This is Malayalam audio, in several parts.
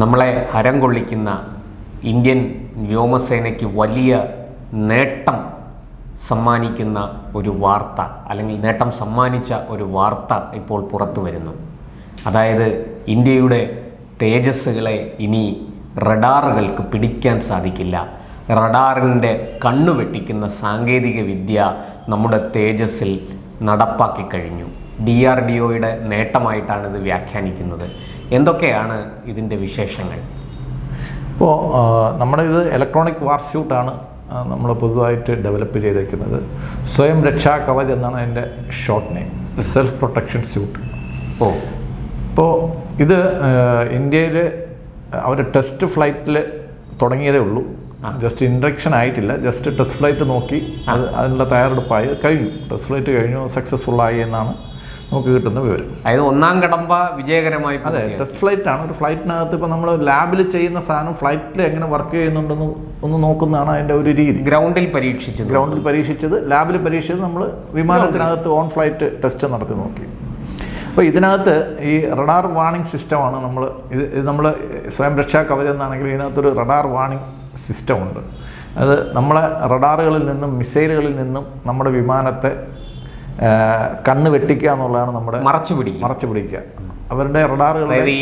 നമ്മളെ ഹരം കൊള്ളിക്കുന്ന ഇന്ത്യൻ വ്യോമസേനയ്ക്ക് വലിയ നേട്ടം സമ്മാനിക്കുന്ന ഒരു വാർത്ത അല്ലെങ്കിൽ നേട്ടം സമ്മാനിച്ച ഒരു വാർത്ത ഇപ്പോൾ പുറത്തു വരുന്നു. അതായത് ഇന്ത്യയുടെ തേജസ്സുകളെ ഇനി റഡാറുകൾക്ക് പിടിക്കാൻ സാധിക്കില്ല. റഡാറിന്റെ കണ്ണു വെട്ടിക്കുന്ന സാങ്കേതിക വിദ്യ നമ്മുടെ തേജസ്സിൽ നടപ്പാക്കി കഴിഞ്ഞു. ഡി ആർ ഡി ഒയുടെ നേട്ടമായിട്ടാണ് ഇത് വ്യാഖ്യാനിക്കുന്നത്. എന്തൊക്കെയാണ് ഇതിന്റെ വിശേഷങ്ങൾ? ഇപ്പോൾ നമ്മുടെ ഇത് ഇലക്ട്രോണിക് വാർ സ്യൂട്ടാണ് നമ്മൾ പൊതുവായിട്ട് ഡെവലപ്പ് ചെയ്തേക്കുന്നത്. സ്വയം രക്ഷാ കവച് എന്നാണ് അതിന്റെ short name self protection suit ഓ. ഇപ്പോൾ ഇത് ഇന്ത്യയിൽ അവർ ടെസ്റ്റ് ഫ്ലൈറ്റിൽ തുടങ്ങിയതേ ഉള്ളൂ. ജസ്റ്റ് ഇൻഡക്ഷൻ ആയിട്ടില്ല. ജസ്റ്റ് ടെസ്റ്റ് ഫ്ലൈറ്റ് നോക്കി അത് അതിനുള്ള തയ്യാറെടുപ്പായി. കഴിഞ്ഞു. ടെസ്റ്റ് ഫ്ലൈറ്റ് കഴിഞ്ഞു. സക്സസ്ഫുൾ ആയി എന്നാണ്. നമുക്ക് കിട്ടുന്ന വിവരം. അതായത് ഒന്നാം കടമ്പ വിജയകരമായി അതെ ടെസ്റ്റ് ഫ്ലൈറ്റ് ആണ്. ഒരു ഫ്ലൈറ്റിനകത്ത് ഇപ്പോൾ നമ്മൾ ലാബിൽ ചെയ്യുന്ന സാധനം ഫ്ലൈറ്റിൽ എങ്ങനെ വർക്ക് ചെയ്യുന്നുണ്ടെന്ന് ഒന്ന് നോക്കുന്നതാണ് അതിന്റെ ഒരു രീതി. ഗ്രൗണ്ടിൽ പരീക്ഷിച്ചത്. ഗ്രൗണ്ടിൽ പരീക്ഷിച്ചത് ലാബിൽ പരീക്ഷിച്ചത് നമ്മൾ വിമാനത്തിനകത്ത് ഓൺ ഫ്ലൈറ്റ് ടെസ്റ്റ് നടത്തി നോക്കി. അപ്പോൾ ഇതിനകത്ത് ഈ റഡാർ വാണിംഗ് സിസ്റ്റമാണ് നമ്മൾ ഇത് ഇത് നമ്മൾ സ്വയം രക്ഷാ കവചം എന്നാണെങ്കിൽ ഇതിനകത്തൊരു റഡാർ വാണിംഗ് സിസ്റ്റമുണ്ട് അത് നമ്മളെ റഡാറുകളിൽ നിന്നും മിസൈലുകളിൽ നിന്നും നമ്മുടെ വിമാനത്തെ കണ്ണ് വെട്ടിക്കുക എന്നുള്ളതാണ് നമ്മുടെ മറച്ചു പിടിക്കുക. മറച്ചു പിടിക്കുക. അവരുടെ റഡാറുകൾ ഈ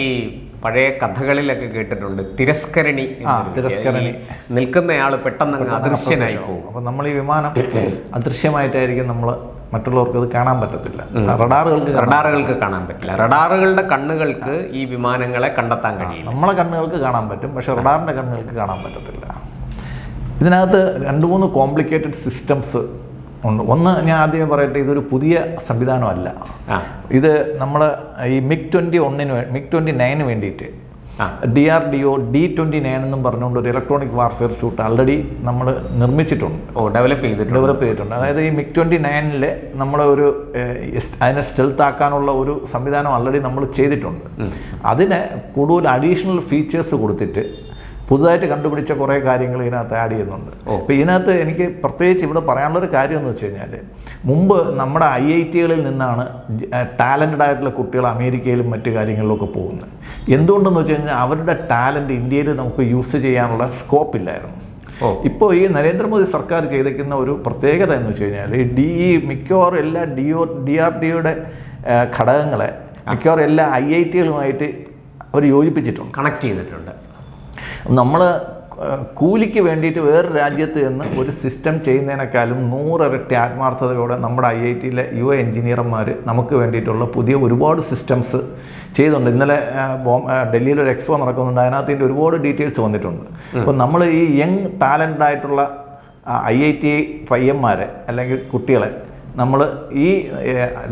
പഴയ കഥകളിലൊക്കെ കേട്ടിട്ടുണ്ട് തിരസ്കരണി തിരസ്കരണി. നിൽക്കുന്നയാൾ പെട്ടെന്ന് അദൃശ്യനായി പോകും. അപ്പം നമ്മൾ ഈ വിമാനം അദൃശ്യമായിട്ടായിരിക്കും നമ്മൾ മറ്റുള്ളവർക്ക് അത് കാണാൻ പറ്റത്തില്ല. റഡാറുകൾക്ക് റഡാറുകൾക്ക് കാണാൻ പറ്റില്ല. റഡാറുകളുടെ കണ്ണുകൾക്ക് ഈ വിമാനങ്ങളെ കണ്ടെത്താൻ കഴിയും നമ്മളെ കണ്ണുകൾക്ക് കാണാൻ പറ്റും പക്ഷെ റഡാറിന്റെ കണ്ണുകൾക്ക് കാണാൻ പറ്റത്തില്ല. ഇതിനകത്ത് രണ്ട് മൂന്ന് കോംപ്ലിക്കേറ്റഡ് സിസ്റ്റംസ് ഉണ്ട്. ഒന്ന് ഞാൻ ആദ്യമേ പറയട്ടെ ഇതൊരു പുതിയ സംവിധാനമല്ല. ഇത് നമ്മൾ ഈ മിഗ് ട്വന്റി ഒന്നിന് മിഗ് ട്വന്റി നയന് വേണ്ടിയിട്ട്. D R D O D twenty nine എന്നും പറഞ്ഞുകൊണ്ട് ഒരു ഇലക്ട്രോണിക് വാർഫെയർ സ്യൂട്ട് ആൾറെഡി നമ്മൾ നിർമ്മിച്ചിട്ടുണ്ട്. ഓ ഡെവലപ്പ് ചെയ്തിട്ടുണ്ട്. ഡെവലപ്പ് ചെയ്തിട്ടുണ്ട്. അതായത് ഈ മിഗ് ട്വന്റി നയനിൽ നമ്മൾ ഒരു അതിനെ സ്റ്റെൽത്ത് ആക്കാനുള്ള ഒരു സംവിധാനം ആൾറെഡി നമ്മൾ ചെയ്തിട്ടുണ്ട്. അതിന് കൂടുതൽ അഡീഷണൽ ഫീച്ചേഴ്സ് കൊടുത്തിട്ട് പുതുതായിട്ട് കണ്ടുപിടിച്ച കുറേ കാര്യങ്ങൾ ഇതിനകത്ത് ആഡ് ചെയ്യുന്നുണ്ട്. അപ്പോൾ ഇതിനകത്ത് എനിക്ക് പ്രത്യേകിച്ച് ഇവിടെ പറയാനുള്ള ഒരു കാര്യം എന്ന് വെച്ച് കഴിഞ്ഞാൽ മുമ്പ് നമ്മുടെ ഐ ഐ ടികളിൽ നിന്നാണ് ടാലന്റഡ് ആയിട്ടുള്ള കുട്ടികൾ അമേരിക്കയിലും മറ്റു കാര്യങ്ങളിലൊക്കെ പോകുന്നത്. എന്തുകൊണ്ടെന്ന് വെച്ച് കഴിഞ്ഞാൽ അവരുടെ ടാലന്റ് ഇന്ത്യയിൽ നമുക്ക് യൂസ് ചെയ്യാനുള്ള സ്കോപ്പ് ഇല്ലായിരുന്നു. ഓ. ഇപ്പോൾ ഈ നരേന്ദ്രമോദി സർക്കാർ ചെയ്തേക്കുന്ന ഒരു പ്രത്യേകത എന്ന് വെച്ച് കഴിഞ്ഞാൽ ഈ ഡി ഇ മിക്കവാറും എല്ലാ ഡി ഒ ഡി ആർ ഡിയുടെ ഘടകങ്ങളെ മിക്കവാറും എല്ലാ ഐ ഐ ടികളുമായിട്ട് അവർ യോജിപ്പിച്ചിട്ടുണ്ട്. കണക്ട് ചെയ്തിട്ടുണ്ട്. നമ്മൾ കൂലിക്ക് വേണ്ടിയിട്ട് വേറൊരു രാജ്യത്ത് നിന്ന് ഒരു സിസ്റ്റം ചെയ്യുന്നതിനേക്കാളും നൂറിരട്ടി ആത്മാർത്ഥതയോടെ നമ്മുടെ ഐ ഐ ടിയിലെ യുവ എഞ്ചിനീയർമാർ നമുക്ക് വേണ്ടിയിട്ടുള്ള പുതിയ ഒരുപാട് സിസ്റ്റംസ് ചെയ്തുണ്ട്. ഇന്നലെ ഡൽഹിയിൽ ഒരു എക്സ്പോ നടക്കുന്നുണ്ട്. അതിനകത്തിന്റെ ഒരുപാട് ഡീറ്റെയിൽസ് വന്നിട്ടുണ്ട്. അപ്പോൾ നമ്മൾ ഈ യങ് ടാലന്റ് ആയിട്ടുള്ള ഐ ഐ ടി പയ്യന്മാരെ അല്ലെങ്കിൽ കുട്ടികളെ നമ്മൾ ഈ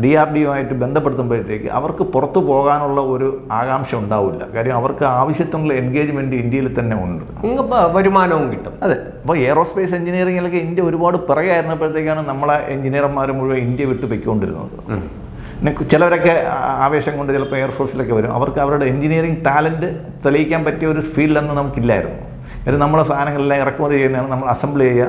ഡി ആർ ഡി ഒയുമായിട്ട് ബന്ധപ്പെടുത്തുമ്പോഴത്തേക്ക് അവർക്ക് പുറത്തു പോകാനുള്ള ഒരു ആകാംക്ഷ ഉണ്ടാവില്ല. കാര്യം അവർക്ക് ആവശ്യത്തിനുള്ള എൻഗേജ്മെന്റ് ഇന്ത്യയിൽ തന്നെ ഉണ്ട്. വരുമാനവും കിട്ടും. അതെ. അപ്പോൾ എയറോസ്പേസ് എഞ്ചിനീയറിങ്ങിലൊക്കെ ഇന്ത്യ ഒരുപാട് പിറകെയായിരുന്നപ്പോഴത്തേക്കാണ് നമ്മളെ എഞ്ചിനീയർമാർ മുഴുവൻ ഇന്ത്യ വിട്ട് പൊയ്ക്കൊണ്ടിരുന്നത്. പിന്നെ ചിലവരൊക്കെ ആവേശം കൊണ്ട് ചിലപ്പോൾ എയർഫോഴ്സിലൊക്കെ വരും. അവർക്ക് അവരുടെ എഞ്ചിനീയറിംഗ് ടാലന്റ് തെളിയിക്കാൻ പറ്റിയ ഒരു ഫീൽഡൊന്നും നമുക്കില്ലായിരുന്നു. കാര്യം നമ്മളെ സാധനങ്ങളെല്ലാം ഇറക്കുമതി ചെയ്യുന്നതാണ് നമ്മൾ അസംബിൾ ചെയ്യുക.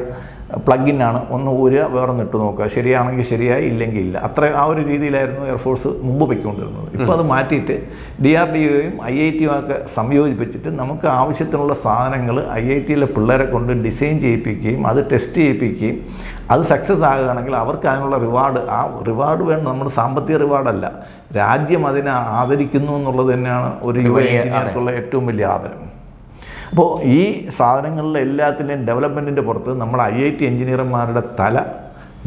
പ്ലഗ് ആണ് ഒന്ന് ഊരുക വേറെ ഇട്ട് നോക്കുക. ശരിയാണെങ്കിൽ ശരിയായി ഇല്ലെങ്കിൽ ഇല്ല. അത്ര ആ ഒരു രീതിയിലായിരുന്നു എയർഫോഴ്സ് മുമ്പ് പൊയ്ക്കൊണ്ടിരുന്നത്. ഇപ്പോൾ അത് മാറ്റിയിട്ട് ഡി ആർ ഡി ഒയും ഐ ഐ ടിയും ഒക്കെ സംയോജിപ്പിച്ചിട്ട് നമുക്ക് ആവശ്യത്തിനുള്ള സാധനങ്ങൾ ഐ ഐ ടിയിലെ പിള്ളേരെ കൊണ്ട് ഡിസൈൻ ചെയ്യിപ്പിക്കുകയും അത് ടെസ്റ്റ് ചെയ്യിപ്പിക്കുകയും അത് സക്സസ് ആകുകയാണെങ്കിൽ അവർക്ക് അതിനുള്ള റിവാർഡ് ആ റിവാർഡ് വേണം. നമ്മുടെ സാമ്പത്തിക റിവാർഡല്ല. രാജ്യം അതിനെ ആദരിക്കുന്നു എന്നുള്ളത് തന്നെയാണ് ഒരു യുവ എഞ്ചിനീയർക്കുള്ള ഏറ്റവും വലിയ ആദരം. അപ്പോൾ ഈ സാധനങ്ങളിലെ എല്ലാത്തിന്റെയും ഡെവലപ്മെന്റിന്റെ പുറത്ത് നമ്മൾ ഐ ഐ ടി എഞ്ചിനീയർമാരുടെ തല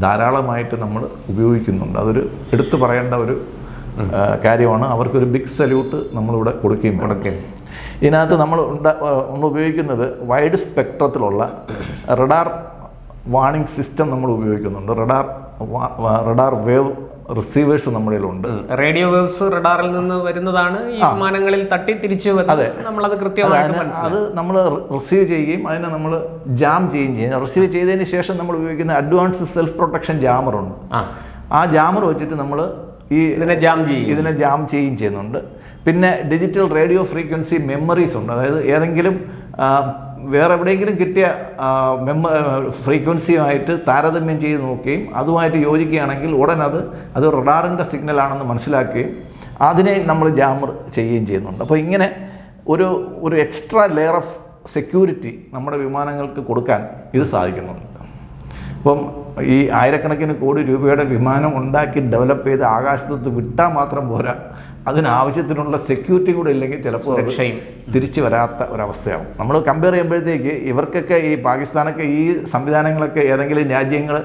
ധാരാളമായിട്ട് നമ്മൾ ഉപയോഗിക്കുന്നുണ്ട്. അതൊരു എടുത്തു പറയേണ്ട ഒരു കാര്യമാണ്. അവർക്കൊരു ബിഗ് സല്യൂട്ട് നമ്മളിവിടെ കൊടുക്കുകയും കൊടുക്കുകയും. കൊടുക്കും ഇതിനകത്ത് നമ്മൾ ഉണ്ട നമ്മൾ ഉപയോഗിക്കുന്നത് വൈഡ് സ്പെക്ട്രത്തിലുള്ള റഡാർ വാണിംഗ് സിസ്റ്റം നമ്മൾ ഉപയോഗിക്കുന്നുണ്ട്. റഡാർ റഡാർ വേവ് റിസീവേഴ്സ് നമ്മുടെ ഉണ്ട് റേഡിയോ വേവ്സ് റഡാറിൽ നിന്ന് വരുന്നതാണ് ഈ വിമാനങ്ങളിൽ തട്ടി തിരിച്ചു നമ്മളത് കൃത്യമായിട്ട് അത് നമ്മൾ റിസീവ് ചെയ്യുകയും അതിനെ നമ്മൾ ജാം ചെയ്യുകയും ചെയ്യും. റിസീവ് ചെയ്തതിന് ശേഷം നമ്മൾ ഉപയോഗിക്കുന്ന അഡ്വാൻസ് സെൽഫ് പ്രൊട്ടക്ഷൻ ജാമറുണ്ട് ആ. ആ ജാമർ വെച്ചിട്ട് നമ്മൾ ഈ ഇതിനെ ജാം ചെയ്യും ഇതിനെ ജാം ചെയ്യുകയും ചെയ്യുന്നുണ്ട്. പിന്നെ ഡിജിറ്റൽ റേഡിയോ ഫ്രീക്വൻസി മെമ്മറീസ് ഉണ്ട്. അതായത് ഏതെങ്കിലും വേറെ എവിടെയെങ്കിലും കിട്ടിയ മെമ്മ ഫ്രീക്വൻസിയുമായിട്ട് താരതമ്യം ചെയ്ത് നോക്കുകയും അതുമായിട്ട് യോജിക്കുകയാണെങ്കിൽ ഉടൻ അത് അത് റഡാറിന്റെ സിഗ്നലാണെന്ന് മനസ്സിലാക്കുകയും അതിനെ നമ്മൾ ജാമർ ചെയ്യുകയും ചെയ്യുന്നുണ്ട്. അപ്പോൾ ഇങ്ങനെ ഒരു ഒരു എക്സ്ട്രാ ലെയർ ഓഫ് സെക്യൂരിറ്റി നമ്മുടെ വിമാനങ്ങൾക്ക് കൊടുക്കാൻ ഇത് സാധിക്കുന്നുണ്ട്. അപ്പം ഈ ആയിരക്കണക്കിന് കോടി രൂപയുടെ വിമാനം ഉണ്ടാക്കി ഡെവലപ്പ് ചെയ്ത് ആകാശത്ത് വിട്ടാൽ മാത്രം പോരാ. അതിനാവശ്യത്തിനുള്ള സെക്യൂരിറ്റി കൂടെ ഇല്ലെങ്കിൽ ചിലപ്പോൾ രക്ഷയും തിരിച്ചു വരാത്ത ഒരവസ്ഥയാവും. നമ്മൾ കമ്പയർ ചെയ്യുമ്പോഴത്തേക്ക് ഇവർക്കൊക്കെ ഈ പാകിസ്ഥാനൊക്കെ ഈ സംവിധാനങ്ങളൊക്കെ ഏതെങ്കിലും രാജ്യങ്ങൾ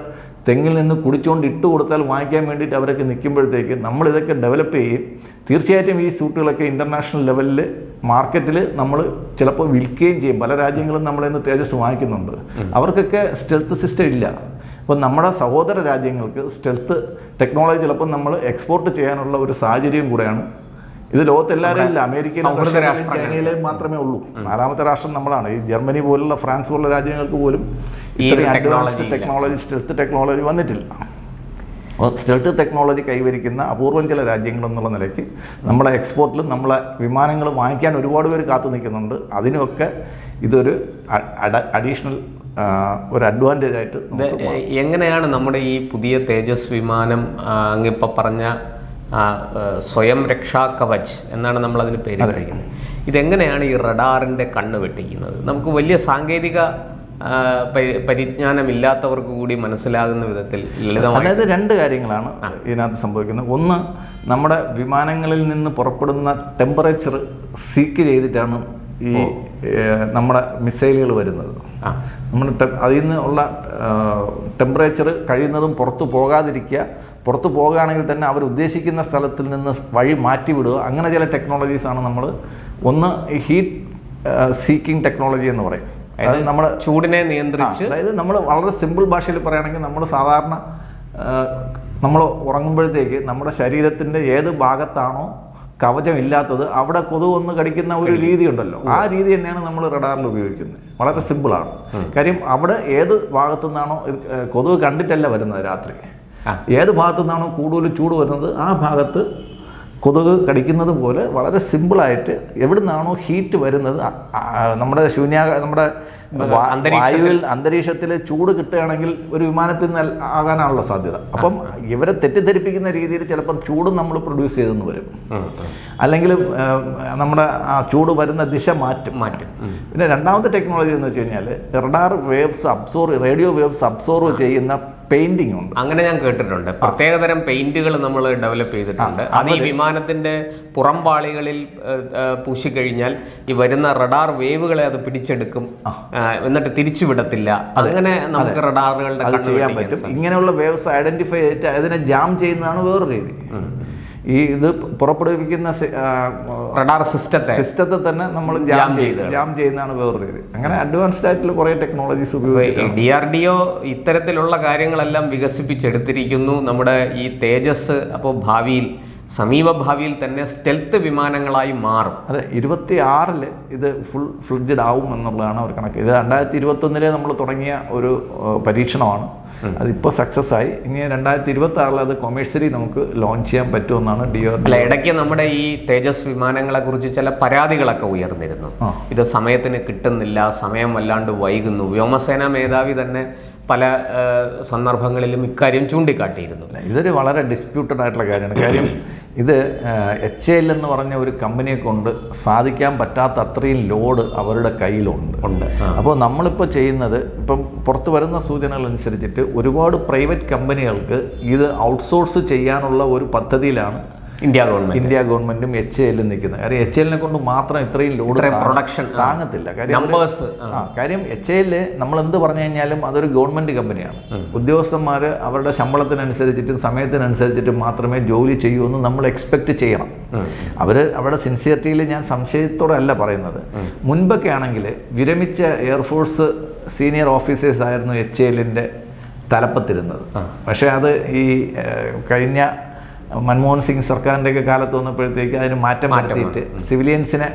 തെങ്ങിൽ നിന്ന് കുടിച്ചുകൊണ്ട് ഇട്ട് കൊടുത്താൽ വാങ്ങിക്കാൻ വേണ്ടിയിട്ട് അവരൊക്കെ നിൽക്കുമ്പോഴത്തേക്ക് നമ്മൾ ഇതൊക്കെ ഡെവലപ്പ് ചെയ്യും. തീർച്ചയായിട്ടും ഈ സ്യൂട്ടുകളൊക്കെ ഇന്റർനാഷണൽ ലെവലിൽ മാർക്കറ്റിൽ നമ്മൾ ചിലപ്പോൾ വിൽക്കുകയും ചെയ്യും. പല രാജ്യങ്ങളും നമ്മളിൽ നിന്ന് തേജസ് വാങ്ങിക്കുന്നുണ്ട്. അവർക്കൊക്കെ സ്റ്റെൽത്ത് സിസ്റ്റം ഇല്ല. അപ്പോൾ നമ്മുടെ സഹോദര രാജ്യങ്ങൾക്ക് സ്റ്റെൽത്ത് ടെക്നോളജി ചിലപ്പോൾ നമ്മൾ എക്സ്പോർട്ട് ചെയ്യാനുള്ള ഒരു സാഹചര്യം കൂടെയാണ് ഇത് ലോകത്തെല്ലാവരും ഇല്ല. അമേരിക്കയിലും ചൈനയിലും മാത്രമേ ഉള്ളൂ. നാലാമത്തെ രാഷ്ട്രം നമ്മളാണ്. ഈ ജർമ്മനി പോലുള്ള ഫ്രാൻസ് പോലുള്ള രാജ്യങ്ങൾക്ക് പോലും ഇത്രയും അഡ്വാൻസ്ഡ് ടെക്നോളജി സ്റ്റെൽത്ത് ടെക്നോളജി വന്നിട്ടില്ല. സ്റ്റെൽത്ത് ടെക്നോളജി കൈവരിക്കുന്ന അപൂർവം ചില രാജ്യങ്ങൾ എന്നുള്ള നിലയ്ക്ക് നമ്മളെ എക്സ്പോർട്ടിലും നമ്മളെ വിമാനങ്ങൾ വാങ്ങിക്കാൻ ഒരുപാട് പേര് കാത്തു നിൽക്കുന്നുണ്ട്. അതിനൊക്കെ ഇതൊരു അഡീഷണൽ ഒരു അഡ്വാന്റേജ് ആയിട്ട്. എങ്ങനെയാണ് നമ്മുടെ ഈ പുതിയ തേജസ് വിമാനം അങ്ങിപ്പോൾ പറഞ്ഞ സ്വയം രക്ഷാ കവച് എന്നാണ് നമ്മൾ അതിന് പേര് പറയുന്നത് ഇതെങ്ങനെയാണ് ഈ റഡാറിന്റെ കണ്ണ് വെട്ടിക്കുന്നത്? നമുക്ക് വലിയ സാങ്കേതിക പരിജ്ഞാനം ഇല്ലാത്തവർക്ക് പരിജ്ഞാനമില്ലാത്തവർക്ക് കൂടി മനസ്സിലാകുന്ന വിധത്തിൽ അതായത് രണ്ട് കാര്യങ്ങളാണ് ഇതിനകത്ത് സംഭവിക്കുന്നത്. ഒന്ന് നമ്മുടെ വിമാനങ്ങളിൽ നിന്ന് പുറപ്പെടുന്ന ടെമ്പറേച്ചർ സീക്ക് ചെയ്തിട്ടാണ് ഈ നമ്മുടെ മിസൈലുകൾ വരുന്നത്. നമ്മൾ അതിൽ നിന്ന് ഉള്ള ടെമ്പറേച്ചർ കഴിയുന്നതും പുറത്തു പോകാതിരിക്കുക. പുറത്തു പോകുകയാണെങ്കിൽ തന്നെ അവർ ഉദ്ദേശിക്കുന്ന സ്ഥലത്തിൽ നിന്ന് വഴി മാറ്റിവിടുക അങ്ങനെ ചില ടെക്നോളജീസാണ് നമ്മൾ ഒന്ന് ഹീറ്റ് സീക്കിംഗ് ടെക്നോളജി എന്ന് പറയും. അതായത് നമ്മൾ ചൂടിനെ നിയന്ത്രിച്ച് അതായത് നമ്മൾ വളരെ സിമ്പിൾ ഭാഷയിൽ പറയുകയാണെങ്കിൽ നമ്മൾ സാധാരണ നമ്മൾ ഉറങ്ങുമ്പോഴത്തേക്ക് നമ്മുടെ ശരീരത്തിന്റെ ഏത് ഭാഗത്താണോ കവചം ഇല്ലാത്തത് അവിടെ കൊതുക് ഒന്ന് കടിക്കുന്ന ഒരു രീതി ഉണ്ടല്ലോ ആ രീതി തന്നെയാണ് നമ്മൾ റഡാറിൽ ഉപയോഗിക്കുന്നത്. വളരെ സിമ്പിളാണ്. കാര്യം അവിടെ ഏത് ഭാഗത്തു നിന്നാണോ കൊതുക് കണ്ടിട്ടല്ല വരുന്നത് രാത്രി. ഏത് ഭാഗത്തു നിന്നാണോ കൂടുതൽ ചൂട് വരുന്നത് ആ ഭാഗത്ത് കൊതുക് കടിക്കുന്നത് പോലെ വളരെ സിമ്പിളായിട്ട് എവിടെ നിന്നാണോ ഹീറ്റ് വരുന്നത് നമ്മുടെ ശൂന്യ നമ്മുടെ വായുവിൽ അന്തരീക്ഷത്തിൽ ചൂട് കിട്ടുകയാണെങ്കിൽ ഒരു വിമാനത്തിൽ നിന്ന് ആകാനാണല്ലോ സാധ്യത. അപ്പം ഇവരെ തെറ്റിദ്ധരിപ്പിക്കുന്ന രീതിയിൽ ചിലപ്പം ചൂടും നമ്മൾ പ്രൊഡ്യൂസ് ചെയ്തെന്ന് വരും. അല്ലെങ്കിൽ നമ്മുടെ ആ ചൂട് വരുന്ന ദിശ മാറ്റും. മാറ്റും. പിന്നെ രണ്ടാമത്തെ ടെക്നോളജി എന്ന് വെച്ച് കഴിഞ്ഞാൽ radar waves absorb radio waves absorb ചെയ്യുന്ന പെയിന്റിംഗ് ഉണ്ട്. അങ്ങനെ ഞാൻ കേട്ടിട്ടുണ്ട്. പ്രത്യേകതരം പെയിന്റുകൾ നമ്മൾ ഡെവലപ്പ് ചെയ്തിട്ടുണ്ട്. അത് ഈ വിമാനത്തിന്റെ പുറംപാളികളിൽ പൂശിക്കഴിഞ്ഞാൽ ഈ വരുന്ന റഡാർ വേവുകളെ അത് പിടിച്ചെടുക്കും. എന്നിട്ട് തിരിച്ചുവിടത്തില്ല. അങ്ങനെ നമുക്ക് റഡാറുകളുടെ ചെയ്യാൻ പറ്റും. ഇങ്ങനെയുള്ള വേവ്സ് ഐഡന്റിഫൈ ചെയ്തിട്ട് അതിനെ ജാം ചെയ്യുന്നതാണ് വേറൊരു രീതി. ഈ ഇത് പുറപ്പെടുവിക്കുന്ന റഡാർ സിസ്റ്റത്തെ സിസ്റ്റത്തെ തന്നെ നമ്മൾ ജാം ചെയ്ത് ജാം ചെയ്യുന്നതാണ് വേറൊരു രീതി. അങ്ങനെ അഡ്വാൻസ്ഡ് ആയിട്ടുള്ള കുറേ ടെക്നോളജീസ് ഉപയോഗിക്കും ഡി ആർ ഡി ഒ ഇത്തരത്തിലുള്ള കാര്യങ്ങളെല്ലാം വികസിപ്പിച്ചെടുത്തിരിക്കുന്നു. നമ്മുടെ ഈ തേജസ് അപ്പോൾ ഭാവിയിൽ സമീപ ഭാവിയിൽ തന്നെ സ്റ്റെൽത്ത് വിമാനങ്ങളായി മാറും. അതെ ഇരുപത്തി ആറിൽ ഇത് ഫുൾ ഫ്ലിഡ്ജഡ് ആവും എന്നുള്ളതാണ് അവർ കണക്ക്. ഇത് രണ്ടായിരത്തി ഇരുപത്തൊന്നിലെ നമ്മൾ തുടങ്ങിയ ഒരു പരീക്ഷണമാണ്. അതിപ്പോൾ സക്സസ് ആയി. ഇനി രണ്ടായിരത്തി ഇരുപത്തി ആറിൽ അത് കൊമേഴ്സ്യലി നമുക്ക് ലോഞ്ച് ചെയ്യാൻ പറ്റുമെന്നാണ് ഡി ആർ അല്ല ഇടയ്ക്ക് നമ്മുടെ ഈ തേജസ് വിമാനങ്ങളെ കുറിച്ച് ചില പരാതികളൊക്കെ ഉയർന്നിരുന്നു. ഇത് സമയത്തിന് കിട്ടുന്നില്ല സമയം വല്ലാണ്ട് വൈകുന്നു. വ്യോമസേന മേധാവി തന്നെ പല സന്ദർഭങ്ങളിലും ഇക്കാര്യം ചൂണ്ടിക്കാട്ടിയിരുന്നു. ഇതൊരു വളരെ ഡിസ്പ്യൂട്ടഡ് ആയിട്ടുള്ള കാര്യമാണ്. കാര്യം ഇത് എച്ച് എൽ എന്ന് പറഞ്ഞ ഒരു കമ്പനിയെ കൊണ്ട് സാധിക്കാൻ പറ്റാത്ത അത്രയും ലോഡ് അവരുടെ കയ്യിലുണ്ട്. ഉണ്ട്. അപ്പോൾ നമ്മളിപ്പോൾ ചെയ്യുന്നത് ഇപ്പം പുറത്തു വരുന്ന സൂചനകൾ അനുസരിച്ചിട്ട് ഒരുപാട് പ്രൈവറ്റ് കമ്പനികൾക്ക് ഇത് ഔട്ട്സോഴ്സ് ചെയ്യാനുള്ള ഒരു പദ്ധതിയിലാണ് ഇന്ത്യ ഗവൺമെന്റ് ഇന്ത്യ ഗവൺമെന്റും എച്ച് എല്ലും നിൽക്കുന്നത് കാര്യം എച്ച് എല്ലിനെ കൊണ്ട് മാത്രം ഇത്രയും ലോഡ് പ്രൊഡക്ഷൻ. താങ്ങത്തില്ല. കാര്യം ആ. കാര്യം എച്ച് എല്ല് നമ്മൾ എന്ത് പറഞ്ഞു കഴിഞ്ഞാലും അതൊരു ഗവൺമെന്റ് കമ്പനിയാണ്. ഉദ്യോഗസ്ഥന്മാർ അവരുടെ ശമ്പളത്തിനനുസരിച്ചിട്ടും സമയത്തിനനുസരിച്ചിട്ടും മാത്രമേ ജോലി ചെയ്യൂ എന്ന് നമ്മൾ എക്സ്പെക്ട് ചെയ്യണം. അവർ അവരുടെ സിൻസിയറിറ്റിയിൽ ഞാൻ സംശയത്തോടെ അല്ല പറയുന്നത് മുൻപൊക്കെ ആണെങ്കിൽ വിരമിച്ച എയർഫോഴ്സ് സീനിയർ ഓഫീസേഴ്സ് ആയിരുന്നു എച്ച് എല്ലിന്റെ തലപ്പത്തിരുന്നത്. പക്ഷേ അത് ഈ കഴിഞ്ഞ മൻമോഹൻ സിംഗ് സർക്കാരിന്റെയൊക്കെ കാലത്ത് വന്നപ്പോഴത്തേക്ക് അതിന് മാറ്റം വരുത്തിയിട്ട് സിവിലിയൻസിനെ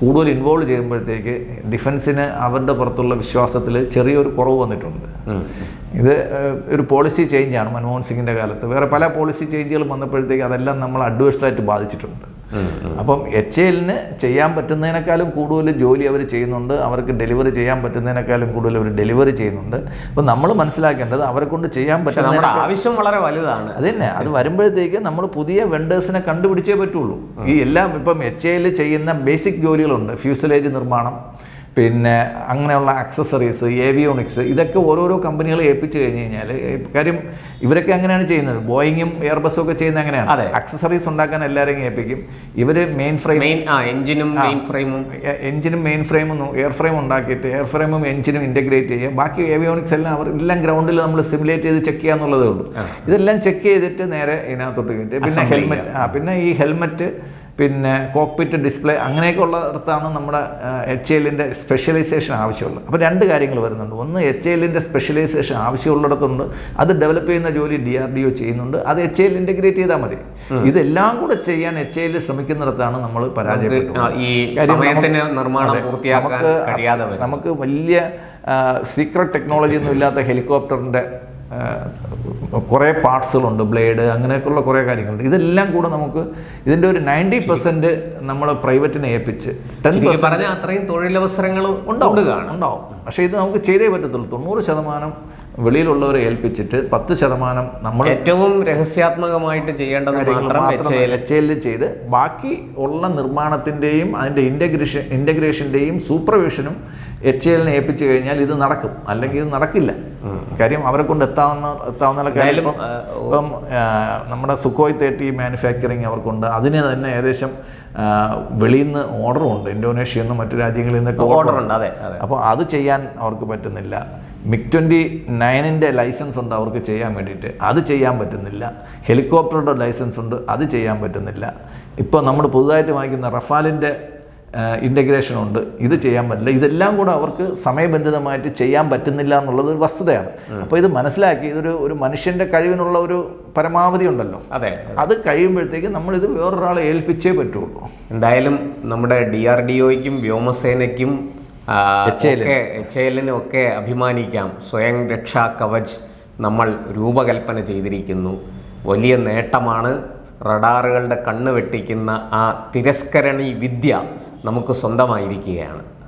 കൂടുതൽ ഇൻവോൾവ് ചെയ്യുമ്പോഴത്തേക്ക് ഡിഫൻസിന് അവരുടെ പുറത്തുള്ള വിശ്വാസത്തിൽ ചെറിയൊരു കുറവ് വന്നിട്ടുണ്ട്. ഇത് ഒരു പോളിസി ചേഞ്ചാണ് മൻമോഹൻ സിംഗിന്റെ കാലത്ത്. വേറെ പല പോളിസി ചേഞ്ചുകൾ വന്നപ്പോഴത്തേക്ക് അതെല്ലാം നമ്മൾ അഡ്വേഴ്സായിട്ട് ബാധിച്ചിട്ടുണ്ട്. അപ്പം എച്ച് എല്ലിന് ചെയ്യാൻ പറ്റുന്നതിനേക്കാളും കൂടുതൽ ജോലി അവർ ചെയ്യുന്നുണ്ട്. അവർക്ക് ഡെലിവറി ചെയ്യാൻ പറ്റുന്നതിനേക്കാളും കൂടുതൽ അവർ ഡെലിവറി ചെയ്യുന്നുണ്ട്. അപ്പം നമ്മൾ മനസ്സിലാക്കേണ്ടത് അവരെ കൊണ്ട് ചെയ്യാൻ പറ്റുന്ന ആവശ്യം വളരെ വലുതാണ്. അത് തന്നെ അത് വരുമ്പോഴത്തേക്ക് നമ്മൾ പുതിയ വെണ്ടേഴ്സിനെ കണ്ടുപിടിച്ചേ പറ്റുള്ളൂ. ഈ എല്ലാം ഇപ്പം എച്ച് എല്ലിൽ ചെയ്യുന്ന ബേസിക് ജോലികളുണ്ട്. ഫ്യൂസലേജ് നിർമ്മാണം പിന്നെ അങ്ങനെയുള്ള അക്സസറീസ് ഏവിയോണിക്സ് ഇതൊക്കെ ഓരോരോ കമ്പനികൾ ഏൽപ്പിച്ചു കഴിഞ്ഞ് കഴിഞ്ഞാൽ കാര്യം ഇവരൊക്കെ അങ്ങനെയാണ് ചെയ്യുന്നത്. ബോയിങ്ങും എയർബസും ഒക്കെ ചെയ്യുന്നത് അങ്ങനെയാണ്. അക്സസറീസ് ഉണ്ടാക്കാൻ എല്ലാവരെയും ഏൽപ്പിക്കും. ഇവർ മെയിൻ ഫ്രെയിം എഞ്ചിനും മെയിൻ ഫ്രെയിമും എഞ്ചിനും മെയിൻ ഫ്രെയിമും എയർ ഫ്രെയിം ഉണ്ടാക്കിയിട്ട് എയർ ഫ്രെയിമും എഞ്ചിനും ഇന്റഗ്രേറ്റ് ചെയ്യുക. ബാക്കി ഏവിയോണിക്സ് എല്ലാം അവർ എല്ലാം ഗ്രൗണ്ടിൽ നമ്മൾ സിമുലേറ്റ് ചെയ്ത് ചെക്ക് ചെയ്യുക എന്നുള്ളതേ ഉള്ളൂ. ഇതെല്ലാം ചെക്ക് ചെയ്തിട്ട് നേരെ ഇതിനകത്തോട്ട് കയറ്റി പിന്നെ ഹെൽമെറ്റ് ആ പിന്നെ ഈ ഹെൽമെറ്റ് പിന്നെ കോക്പിറ്റ് ഡിസ്പ്ലേ അങ്ങനെയൊക്കെ ഉള്ളിടത്താണ് നമ്മുടെ എച്ച് എല്ലിന്റെ സ്പെഷ്യലൈസേഷൻ ആവശ്യമുള്ളത്. അപ്പോൾ രണ്ട് കാര്യങ്ങൾ വരുന്നുണ്ട്. ഒന്ന് എച്ച് എല്ലിന്റെ സ്പെഷ്യലൈസേഷൻ ആവശ്യമുള്ളിടത്തുണ്ട്. അത് ഡെവലപ്പ് ചെയ്യുന്ന ജോലി ഡി ആർ ഡി ഒ ചെയ്യുന്നുണ്ട്. അത് എച്ച് എൽ ഇന്റഗ്രേറ്റ് ചെയ്താൽ മതി. ഇതെല്ലാം കൂടെ ചെയ്യാൻ എച്ച് എല്ലിൽ ശ്രമിക്കുന്നിടത്താണ് നമ്മൾ പരാജയപ്പെട്ടത്. നമുക്ക് വലിയ സീക്രട്ട് ടെക്നോളജി ഒന്നും ഇല്ലാത്ത ഹെലികോപ്റ്ററിന്റെ കുറേ പാർട്സുകളുണ്ട് ബ്ലേഡ് അങ്ങനെയൊക്കെയുള്ള കുറേ കാര്യങ്ങളുണ്ട്. ഇതെല്ലാം കൂടെ നമുക്ക് ഇതിന്റെ ഒരു നയന്റി പെർസെന്റ് നമ്മൾ പ്രൈവറ്റിനെ ഏൽപ്പിച്ച് ടെൻ പറഞ്ഞാൽ അത്രയും തൊഴിലവസരങ്ങൾ ഉണ്ട് ഉണ്ടാവും ഉണ്ടാവും. പക്ഷേ ഇത് നമുക്ക് ചെയ്തേ പറ്റത്തുള്ളൂ. തൊണ്ണൂറ് ശതമാനം വെളിയിലുള്ളവരെ ഏൽപ്പിച്ചിട്ട് പത്ത് ശതമാനം നമ്മൾ ഏറ്റവും രഹസ്യാത്മകമായിട്ട് ചെയ്യേണ്ടത് മാത്രം എച്ച് ചെയ്ത് ബാക്കി ഉള്ള നിർമ്മാണത്തിന്റെയും അതിന്റെ ഇന്റഗ്രേഷൻ ഇന്റഗ്രേഷന്റെയും സൂപ്പർവിഷനും എച്ച് എല്ലിനെ ഏൽപ്പിച്ചു കഴിഞ്ഞാൽ ഇത് നടക്കും. അല്ലെങ്കിൽ ഇത് നടക്കില്ല. കാര്യം അവരെ കൊണ്ട് എത്താവുന്ന എത്താവുന്ന കാര്യം ഇപ്പം നമ്മുടെ സുഖോയ് തേർട്ടി മാനുഫാക്ചറിങ് അവർക്കുണ്ട്. അതിന് തന്നെ ഏകദേശം വെളിയിൽ നിന്ന് ഓർഡറും ഉണ്ട്. ഇന്തോനേഷ്യയിൽ നിന്നും മറ്റു രാജ്യങ്ങളിൽ നിന്നൊക്കെ ഓർഡറുണ്ട് അതെ അപ്പോൾ അത്. ചെയ്യാൻ അവർക്ക് പറ്റുന്നില്ല. മിക് ട്വന്റി നയനിന്റെ ലൈസൻസ് ഉണ്ട് അവർക്ക് ചെയ്യാൻ വേണ്ടിയിട്ട്. അത് ചെയ്യാൻ പറ്റുന്നില്ല. ഹെലികോപ്റ്ററുടെ ലൈസൻസ് ഉണ്ട്. അത് ചെയ്യാൻ പറ്റുന്നില്ല. ഇപ്പോൾ നമ്മൾ പുതുതായിട്ട് വാങ്ങിക്കുന്ന റഫാലിന്റെ ഇന്റഗ്രേഷൻ ഉണ്ട്. ഇത് ചെയ്യാൻ പറ്റില്ല. ഇതെല്ലാം കൂടെ അവർക്ക് സമയബന്ധിതമായിട്ട് ചെയ്യാൻ പറ്റുന്നില്ല എന്നുള്ളത് ഒരു വസ്തുതയാണ്. അപ്പോൾ ഇത് മനസ്സിലാക്കി ഇതൊരു ഒരു മനുഷ്യന്റെ കഴിവിനുള്ള ഒരു പരമാവധി ഉണ്ടല്ലോ. അതെ. അത് കഴിയുമ്പോഴത്തേക്ക് നമ്മളിത് വേറൊരാളെ ഏൽപ്പിച്ചേ പറ്റുള്ളൂ. എന്തായാലും നമ്മുടെ ഡി ആർ ഡി ഒയ്ക്കും വ്യോമസേനയ്ക്കും. ഒക്കെ എച്ച് എല്ലിനും ഒക്കെ അഭിമാനിക്കാം. സ്വയം രക്ഷാ കവച് നമ്മൾ രൂപകൽപ്പന ചെയ്തിരിക്കുന്നു. വലിയ നേട്ടമാണ് റഡാറുകളുടെ കണ്ണ് വെട്ടിക്കുന്ന ആ തിരസ്കരണി വിദ്യ. നമുക്ക് സ്വന്തമായിരിക്കുകയാണ്.